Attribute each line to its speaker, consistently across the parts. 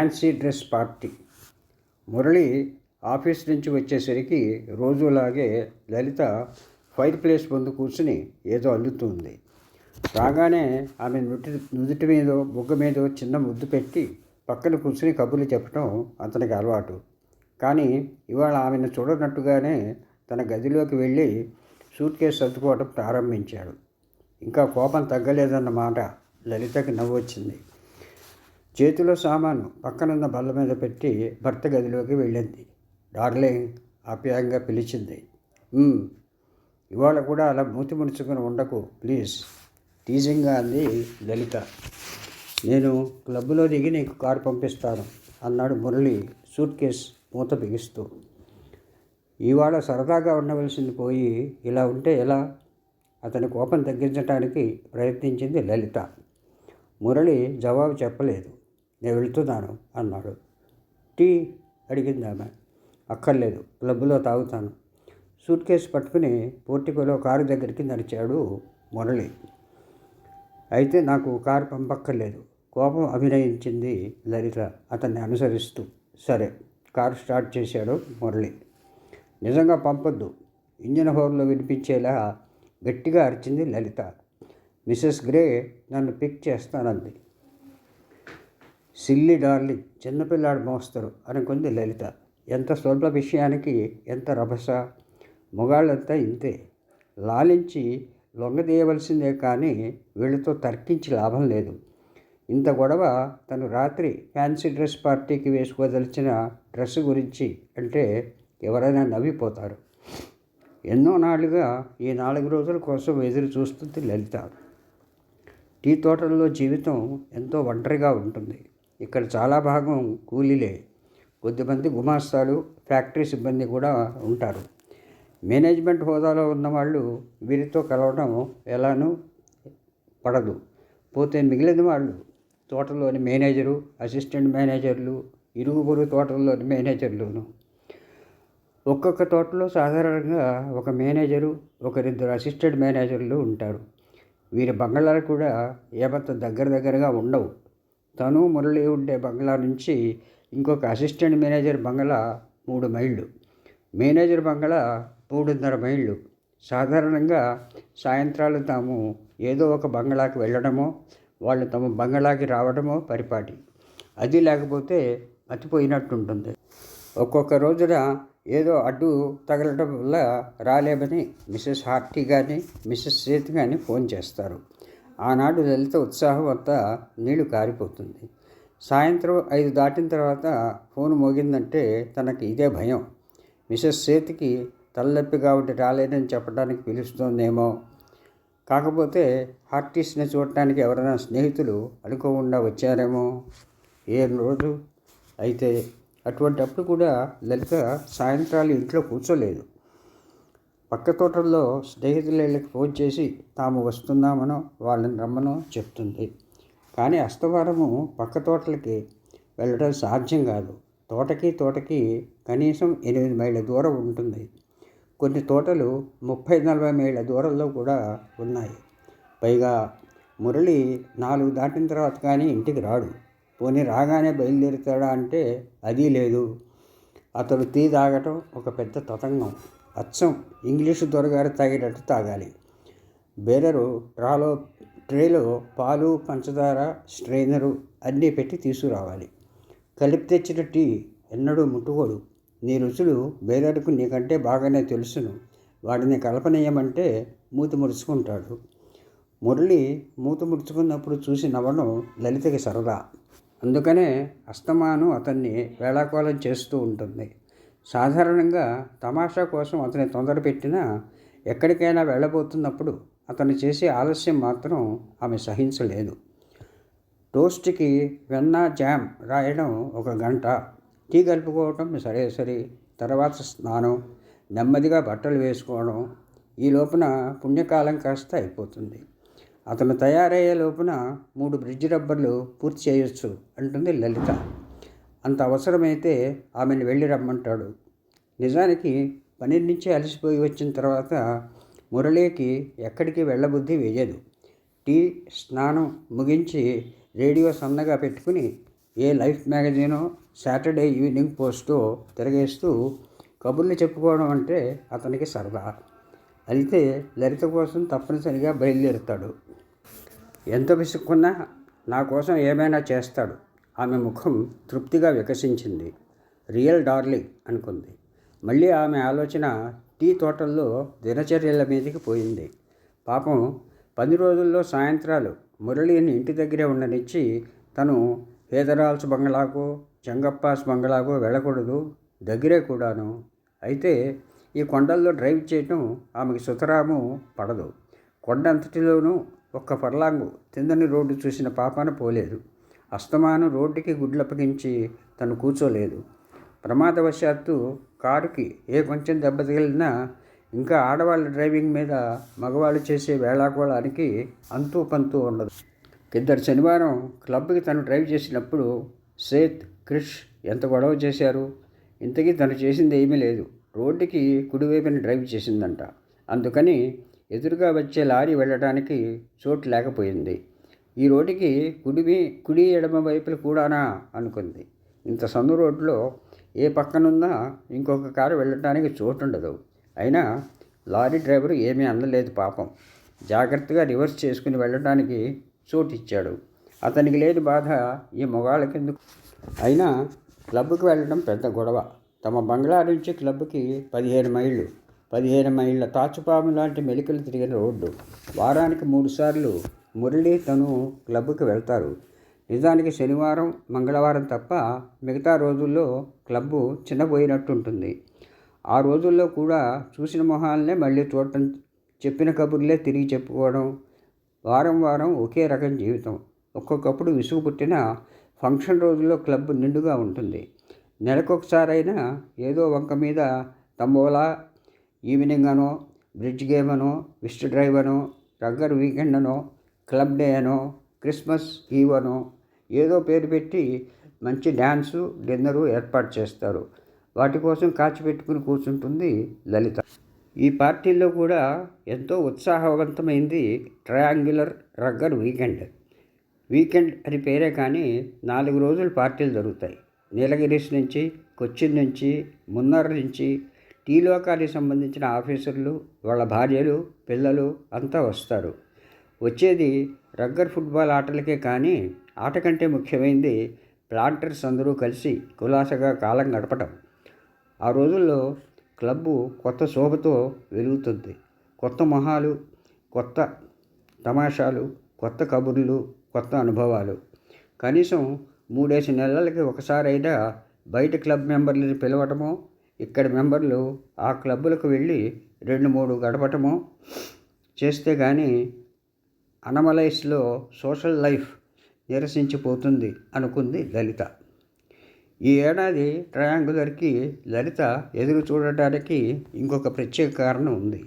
Speaker 1: Fancy dress party. Murali office నుంచి వచ్చేసరికి రోజులాగే లలిత fire place ముందు కూర్చుని ఏదో అల్లుతుంది. రాగానే ఆమె నుటి నుదుటి మీద బొగ్గ మీద చిన్న ముద్దు పెట్టి పక్కన కూర్చుని కబుర్లు చెప్పడం అతనికి అలవాటు. కానీ ఇవాళ ఆమెను చూడనట్టుగానే తన గదిలోకి వెళ్ళి సూట్ కేసు సర్దుకోవడం ప్రారంభించాడు. ఇంకా కోపం తగ్గలేదన్నమాట లలితకి నవ్వు వచ్చింది చేతిలో సామాను పక్కనున్న బల్ల మీద పెట్టి భర్త గదిలోకి వెళ్ళింది. డార్లింగ్ ఆప్యాయంగా పిలిచింది. ఇవాళ కూడా అలా మూతి ముడుచుకుని ఉండకు ప్లీజ్. టీజింగ్గా అంది లలిత. నేను క్లబ్లో దిగి నీకు కారు పంపిస్తాను అన్నాడు మురళి సూట్ కేస్ మూత బిగిస్తూ. ఇవాళ సరదాగా ఉండవలసింది పోయి ఇలా ఉంటే ఎలా? అతని కోపం తగ్గించడానికి ప్రయత్నించింది లలిత. మురళి జవాబు చెప్పలేదు. నేను వెళ్తున్నాను అన్నాడు. టీ అడిగింది ఆమె. అక్కర్లేదు క్లబ్లో తాగుతాను. సూట్ కేసు పట్టుకుని పోర్టికోలో కారు దగ్గరికి నడిచాడు మురళి. అయితే నాకు కారు పంపక్కర్లేదు. కోపం అభినయించింది లలిత అతన్ని అనుసరిస్తూ. సరే కారు స్టార్ట్ చేశాడు మురళి. నిజంగా పంపొద్దు. ఇంజిన్ హోర్లో వినిపించేలా గట్టిగా అరిచింది లలిత. మిసెస్ గ్రే నన్ను పిక్ చేస్తానంది. సిల్లి డార్లింగ్ చిన్నపిల్లాడు మోస్తరు అనుకుంది లలిత. ఎంత స్వల్ప విషయానికి ఎంత రభస? మొగాళ్ళంతా ఇంతే. లాలించి లొంగదీయవలసిందే కానీ వీళ్ళతో తర్కించి లాభం లేదు. ఇంత గొడవ తను రాత్రి ఫ్యాన్సీ డ్రెస్ పార్టీకి వేసుకోదలిచిన డ్రెస్ గురించి అంటే ఎవరైనా నవ్విపోతారు. ఎన్నో నాళ్ళుగా ఈ నాలుగు రోజుల కోసం ఎదురు చూస్తుంది లలిత. టీ తోటల్లో జీవితం ఎంతో ఒంటరిగా ఉంటుంది. ఇక్కడ చాలా భాగం కూలీలే. కొద్దిమంది గుమాస్తాలు ఫ్యాక్టరీ సిబ్బంది కూడా ఉంటారు. మేనేజ్మెంట్ హోదాలో ఉన్నవాళ్ళు వీరితో కలవడం ఎలానూ పడదు. పోతే మిగిలిన వాళ్ళు తోటలోని మేనేజరు అసిస్టెంట్ మేనేజర్లు ఇరుగు పొరుగు తోటల్లోని మేనేజర్లును. ఒక్కొక్క తోటలో సాధారణంగా ఒక మేనేజరు ఒకరిద్దరు అసిస్టెంట్ మేనేజర్లు ఉంటారు. వీరి బంగళాలు కూడా ఏమంత దగ్గర దగ్గరగా ఉండవు. తను మురళి ఉండే బంగ్లా నుంచి ఇంకొక అసిస్టెంట్ మేనేజర్ బంగ్లా మూడు మైళ్ళు. మేనేజర్ బంగ్లా మూడున్నర మైళ్ళు. సాధారణంగా సాయంత్రాలు తాము ఏదో ఒక బంగ్లాకి వెళ్ళడమో వాళ్ళు తమ బంగ్లాకి రావడమో పరిపాటి. అది లేకపోతే మతిపోయినట్టుంటుంది ఒక్కొక్క రోజున ఏదో అడ్డు తగలడం వల్ల రాలేమని మిస్సెస్ హార్టీ కానీ మిస్సెస్ సేత్ కానీ ఫోన్ చేస్తారు. ఆనాడు లలిత ఉత్సాహం అంతా నీళ్ళు కారిపోతుంది. సాయంత్రం ఐదు దాటిన తర్వాత ఫోన్ మోగిందంటే తనకి ఇదే భయం. మిసెస్ సేతికి తలనొప్పిగా ఉండి రాలేదని చెప్పడానికి పిలుస్తోందేమో. కాకపోతే హార్టిస్ట్ని చూడటానికి ఎవరైనా స్నేహితులు అనుకోకుండా వచ్చారేమో? ఏ రోజు అయితే అటువంటప్పుడు కూడా లలిత సాయంత్రాలు ఇంట్లో కూర్చోలేదు. పక్క తోటల్లో స్నేహితులకి ఫోన్ చేసి తాము వస్తున్నామనో వాళ్ళని రమ్మనో చెప్తుంది. కానీ అస్తవారము పక్క తోటలకి వెళ్ళడం సాధ్యం కాదు. తోటకి తోటకి కనీసం ఎనిమిది మైళ్ళ దూరం ఉంటుంది. కొన్ని తోటలు ముప్పై నలభై మైళ్ళ దూరంలో కూడా ఉన్నాయి. పైగా మురళి నాలుగు దాటిన తర్వాత కానీ ఇంటికి రాడు. పోనీ రాగానే బయలుదేరుతాడా అంటే అది లేదు. అతడు టీ తాగటం ఒక పెద్ద తతంగం. అచ్చం ఇంగ్లీషు దొరగారు తాగేటట్టు తాగాలి. బేరరు ట్రాలో ట్రేలో పాలు పంచదార స్ట్రైనరు అన్నీ పెట్టి తీసుకురావాలి. కలిపి తెచ్చిన టీ ఎన్నడూ ముట్టుకోడు. నీ రుచులు బేలర్కు నీకంటే బాగానే తెలుసును. వాడిని కలపనీయమంటే మూతి ముడుచుకుంటాడు. మురళి మూత ముడుచుకున్నప్పుడు చూసి నవ్వడం లలితకి సరదా. అందుకనే అస్తమాను అతన్ని వేళాకోళం చేస్తూ ఉంటుంది. సాధారణంగా తమాషా కోసం అతని తొందర పెట్టినా ఎక్కడికైనా వెళ్ళబోతున్నప్పుడు అతను చేసే ఆలస్యం మాత్రం ఆమె సహించలేదు. టోస్ట్కి వెన్న జామ్ రాయడం ఒక గంట. టీ కలుపుకోవటం సరే సరే. తర్వాత స్నానం నెమ్మదిగా బట్టలు వేసుకోవడం. ఈ లోపున పుణ్యకాలం కాస్త అయిపోతుంది. అతను తయారయ్యే లోపున మూడు బ్రిడ్జ్ రబ్బర్లు పూర్తి చేయొచ్చు అంటుంది లలిత. అంత అవసరమైతే ఆమెను వెళ్ళి రమ్మంటాడు. నిజానికి పని నుంచి అలసిపోయి వచ్చిన తర్వాత మురళికి ఎక్కడికి వెళ్ళబుద్ధి వేయదు టీ స్నానం ముగించి రేడియో సన్నగా పెట్టుకుని ఏ లైఫ్ మ్యాగజీనో సాటర్డే ఈవినింగ్ పోస్టో తిరగేస్తూ కబుర్లు చెప్పుకోవడం అంటే అతనికి సరదా. అయితే లలిత కోసం తప్పనిసరిగా బయలుదేరుతాడు. ఎంత విసుక్కున్నా నా కోసం ఏమైనా చేస్తాడు. ఆమె ముఖం తృప్తిగా వికసించింది. రియల్ డార్లింగ్ అనుకుంది. మళ్ళీ ఆమె ఆలోచన టీ తోటల్లో దినచర్యల మీదకి పోయింది. పాపం పది రోజుల్లో సాయంత్రాలు మురళిని ఇంటి దగ్గరే ఉండనిచ్చి తను హేదరాల్స్ బంగ్లాకో చెంగప్పాస్ బంగ్లాకో వెళ్ళకూడదు దగ్గరే కూడాను. అయితే ఈ కొండల్లో డ్రైవ్ చేయటం ఆమెకి సుతరాము పడదు. కొండ అంతటిలోనూ ఒక్క పర్లాంగు తిందని రోడ్డు చూసిన పాపాన పోలేదు. అస్తమానం రోడ్డుకి గుడ్లప్పగించి తను కూర్చోలేదు. ప్రమాదవశాత్తు కారుకి ఏ కొంచెం దెబ్బ తగిలినా ఇంకా ఆడవాళ్ళ డ్రైవింగ్ మీద మగవాళ్ళు చేసే వేళాకోళానికి అంతూ పంతూ ఉండదు. ఇద్దరు శనివారం క్లబ్కి తను డ్రైవ్ చేసినప్పుడు సేత్ క్రిష్ ఎంత గొడవ చేశారు? ఇంతకీ తను చేసింది ఏమీ లేదు. రోడ్డుకి కుడివైపున డ్రైవ్ చేసిందంట. అందుకని ఎదురుగా వచ్చే లారీ వెళ్ళడానికి చోటు లేకపోయింది. ఈ రోడ్డుకి కుడివి కుడి ఎడమ వైపులు కూడానా అనుకుంది. ఇంత సందు రోడ్లో ఏ పక్కనున్నా ఇంకొక కారు వెళ్ళటానికి చోటు ఉండదు అయినా లారీ డ్రైవరు ఏమీ అందలేదు పాపం. జాగ్రత్తగా రివర్స్ చేసుకుని వెళ్ళటానికి చోటు ఇచ్చాడు అతనికి లేని బాధ ఈ మొగాళ్ళకెందుకు? అయినా క్లబ్కి వెళ్ళడం పెద్ద గొడవ. తమ బంగ్లా నుంచి క్లబ్కి పదిహేను మైళ్ళు పదిహేను మైళ్ళ తాచుపాము లాంటి మెలికలు తిరిగిన రోడ్డు. వారానికి మూడుసార్లు మురళి తను క్లబ్కి వెళ్తారు. నిజానికి శనివారం మంగళవారం తప్ప మిగతా రోజుల్లో క్లబ్బు చిన్నపోయినట్టుంటుంది ఆ రోజుల్లో కూడా చూసిన మొహాలనే మళ్ళీ చూడటం చెప్పిన కబుర్లే తిరిగి చెప్పుకోవడం వారం వారం ఒకే రకం జీవితం. ఒక్కొక్కప్పుడు విసుగు పుట్టిన ఫంక్షన్ రోజుల్లో క్లబ్ నిండుగా ఉంటుంది. నెలకొకసారైనా ఏదో వంక మీద తంబోలా ఈవినింగ్ అనో బ్రిడ్జ్ గేమ్ అనో విస్ట్ డ్రైవ్ అనో రగ్గర్ వీకెండ్ అనో క్లబ్ డే అనో క్రిస్మస్ ఈవ్ అనో ఏదో పేరు పెట్టి మంచి డ్యాన్సు డిన్నరు ఏర్పాటు చేస్తారు. వాటి కోసం కాచిపెట్టుకుని కూర్చుంటుంది లలిత. ఈ పార్టీల్లో కూడా ఎంతో ఉత్సాహవంతమైంది ట్రయాంగులర్ రగ్గర్ వీకెండ్. వీకెండ్ అని పేరే కానీ నాలుగు రోజులు పార్టీలు జరుగుతాయి. నీలగిరీస్ నుంచి కొచ్చిన్ నుంచి మున్నర్ నుంచి టీలోకానికి సంబంధించిన ఆఫీసర్లు వాళ్ళ భార్యలు పిల్లలు అంతా వస్తారు. వచ్చేది రగ్గర్ ఫుట్బాల్ ఆటలకే కానీ ఆట కంటే ముఖ్యమైనది ప్లాంటర్స్ అందరూ కలిసి కులాసగా కాలం గడపటం. ఆ రోజుల్లో క్లబ్బు కొత్త శోభతో వెలుగుతుంది. కొత్త మొహాలు కొత్త తమాషాలు కొత్త కబుర్లు కొత్త అనుభవాలు. కనీసం మూడేసి నెలలకి ఒకసారైనా బయట క్లబ్ మెంబర్లను పిలవటమో ఇక్కడ మెంబర్లు ఆ క్లబ్బులకు వెళ్ళి రెండు మూడు గడపటమో చేస్తే కానీ అనమలైస్లో సోషల్ లైఫ్ నిరసించిపోతుంది అనుకుంది లలిత. ఈ ఏడాది ట్రయాంగులర్కి లలిత ఎదురు చూడటానికి ఇంకొక ప్రత్యేక కారణం ఉంది.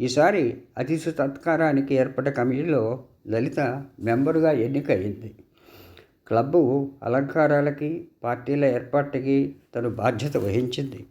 Speaker 1: ఈసారి అతిథి సత్కారానికి ఏర్పడ్డ కమిటీలో లలిత మెంబరుగా ఎన్నికయింది క్లబ్బు అలంకారాలకి పార్టీల ఏర్పాటుకి తను బాధ్యత వహించింది.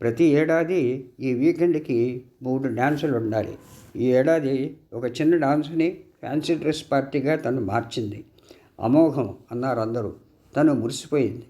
Speaker 1: ప్రతి ఏడాది ఈ వీకెండ్కి మూడు డ్యాన్సులు ఉండాలి ఈ ఏడాది ఒక చిన్న డాన్స్ని ఫ్యాన్సీ డ్రెస్ పార్టీగా తను మార్చింది. అమోఘం అన్నారు అందరూ. తను మురిసిపోయింది.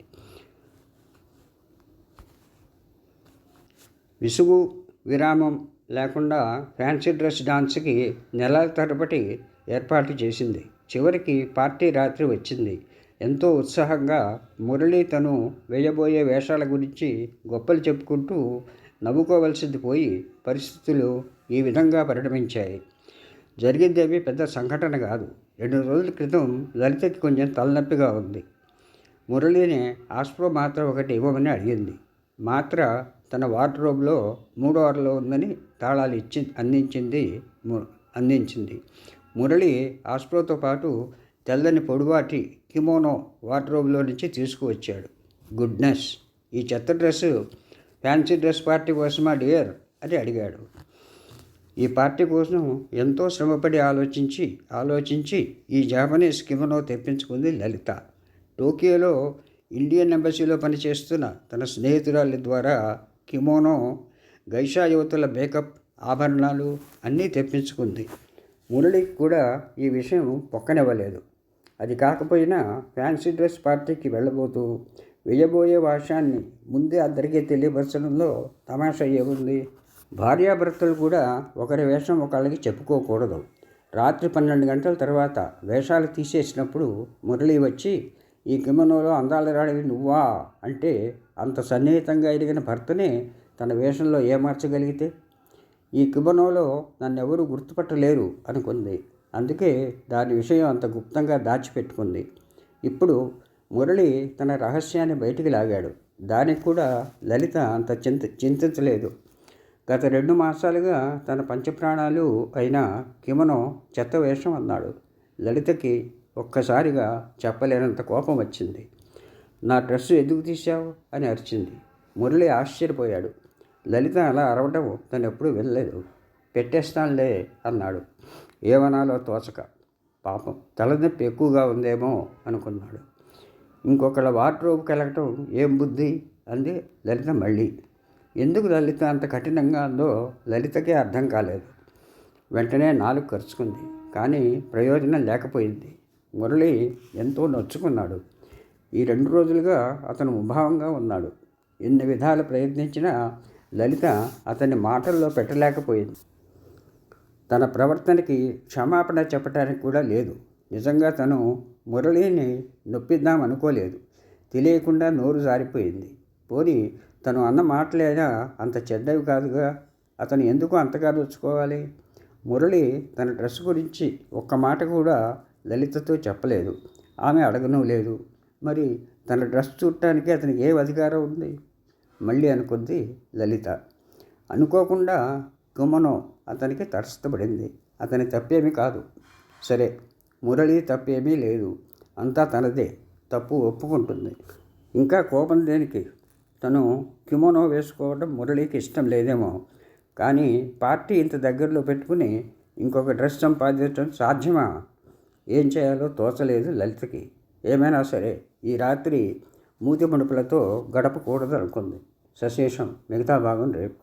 Speaker 1: విసుగు విరామం లేకుండా ఫ్యాన్సీ డ్రెస్ డాన్స్కి నెలల తరబడి ఏర్పాటు చేసింది. చివరికి పార్టీ రాత్రి వచ్చింది. ఎంతో ఉత్సాహంగా మురళి తను వేయబోయే వేషాల గురించి గొప్పలు చెప్పుకుంటూ నవ్వుకోవలసింది పోయి పరిస్థితులు ఈ విధంగా పరిణమించాయి. జరిగిందేమీ పెద్ద సంఘటన కాదు. రెండు రోజుల క్రితం లలితకి కొంచెం తలనొప్పిగా ఉంది. మురళిని ఆస్ప్రో మాత్ర ఒకటి ఇవ్వమని అడిగింది. మాత్ర తన వార్డ్రోబ్లో మూడో అరలో ఉందని తాళాలు ఇచ్చి అందించింది ము- అందించింది. మురళి ఆస్ప్రోతో పాటు తెల్లని పొడువాటి కిమోనో వార్డ్రోబ్లో నుంచి తీసుకువచ్చాడు. గుడ్నెస్! ఈ చెత్త డ్రెస్సు ఫ్యాన్సీ డ్రెస్ పార్టీ కోసమా డియర్ అని అడిగాడు. ఈ పార్టీ కోసం ఎంతో శ్రమపడి ఆలోచించి ఆలోచించి ఈ జాపనీస్ కిమోనో తెప్పించుకుంది లలిత. టోకియోలో ఇండియన్ ఎంబసీలో పనిచేస్తున్న తన స్నేహితురాలి ద్వారా కిమోనో గైషా యువతుల మేకప్ ఆభరణాలు అన్నీ తెప్పించుకుంది. మురళికి కూడా ఈ విషయం పొక్కనివ్వలేదు. అది కాకపోయినా ఫ్యాన్సీ డ్రెస్ పార్టీకి వెళ్ళబోతూ వేయబోయే వాషాన్ని ముందే అందరికీ తెలియపరచడంలో తమాషా ఏముంది? భార్యాభర్తలు కూడా ఒకరి వేషం ఒకళ్ళకి చెప్పుకోకూడదు. రాత్రి పన్నెండు గంటల తర్వాత వేషాలు తీసేసినప్పుడు మురళి వచ్చి ఈ కిమనోలో అందాల రాడివి నువ్వా? అంటే అంత సన్నిహితంగా ఎదిగిన భర్తనే తన వేషంలో ఏమార్చగలిగితే? ఈ కిబనోలో నన్నెవరూ గుర్తుపట్టలేరు అనుకుంది. అందుకే దాని విషయం అంత గుప్తంగా దాచిపెట్టుకుంది. ఇప్పుడు మురళి తన రహస్యాన్ని బయటికి లాగాడు. దానికి కూడా లలిత అంత చింత చింతించలేదు. గత రెండు మాసాలుగా తన పంచప్రాణాలు అయిన కిమనో చెత్త వేషం అన్నాడు. లలితకి ఒక్కసారిగా చెప్పలేనంత కోపం వచ్చింది. నా డ్రెస్సు ఎందుకు తీశావు? అని అరిచింది. మురళి ఆశ్చర్యపోయాడు. లలిత అలా అరవడం తను ఎప్పుడూ వెళ్ళలేదు పెట్టేస్తానులే అన్నాడు. ఏమనాలో తోచక. పాపం తలనొప్పి ఎక్కువగా ఉందేమో అనుకున్నాడు. ఇంకొకళ్ళ వార్డ్రోబ్కి వెళ్ళటం ఏం బుద్ధి? అంది లలిత మళ్ళీ. ఎందుకు లలిత అంత కఠినంగా అందో లలితకే అర్థం కాలేదు. వెంటనే నాలుగు ఖర్చుకుంది కానీ ప్రయోజనం లేకపోయింది. మురళి ఎంతో నొచ్చుకున్నాడు. ఈ రెండు రోజులుగా అతను ముభావంగా ఉన్నాడు. ఎన్ని విధాలు ప్రయత్నించినా లలిత అతన్ని మాటల్లో పెట్టలేకపోయింది. తన ప్రవర్తనకి క్షమాపణ చెప్పడానికి కూడా లేదు. నిజంగా తను మురళిని నొప్పిద్దామనుకోలేదు తెలియకుండా నోరు జారిపోయింది. పోని తను అన్న మాటలేనా అంత చెడ్డవి కాదుగా. అతను ఎందుకు అంతగా రుచుకోవాలి మురళి తన డ్రెస్ గురించి ఒక్క మాట కూడా లలితతో చెప్పలేదు. ఆమె అడగను లేదు. మరి తన డ్రెస్ చూడటానికి అతనికి ఏ అధికారం ఉంది? మళ్ళీ అనుకుంది లలిత. అనుకోకుండా గుమ్మనో అతనికి తటస్థపడింది. అతని తప్పేమీ కాదు. సరే మురళి తప్పేమీ లేదు. అంతా తనదే. తప్పు ఒప్పుకుంటుంది. ఇంకా కోపం దేనికి? తను కిమోనో వేసుకోవడం మురళికి ఇష్టం లేదేమో. కానీ పార్టీ ఇంత దగ్గరలో పెట్టుకుని ఇంకొక డ్రెస్ సంపాదించడం సాధ్యమా? ఏం చేయాలో తోచలేదు లలితకి. ఏమైనా సరే ఈ రాత్రి మూతి ముడుపులతో గడపకూడదు అనుకుంది సశేషం మిగతా భాగం రేపు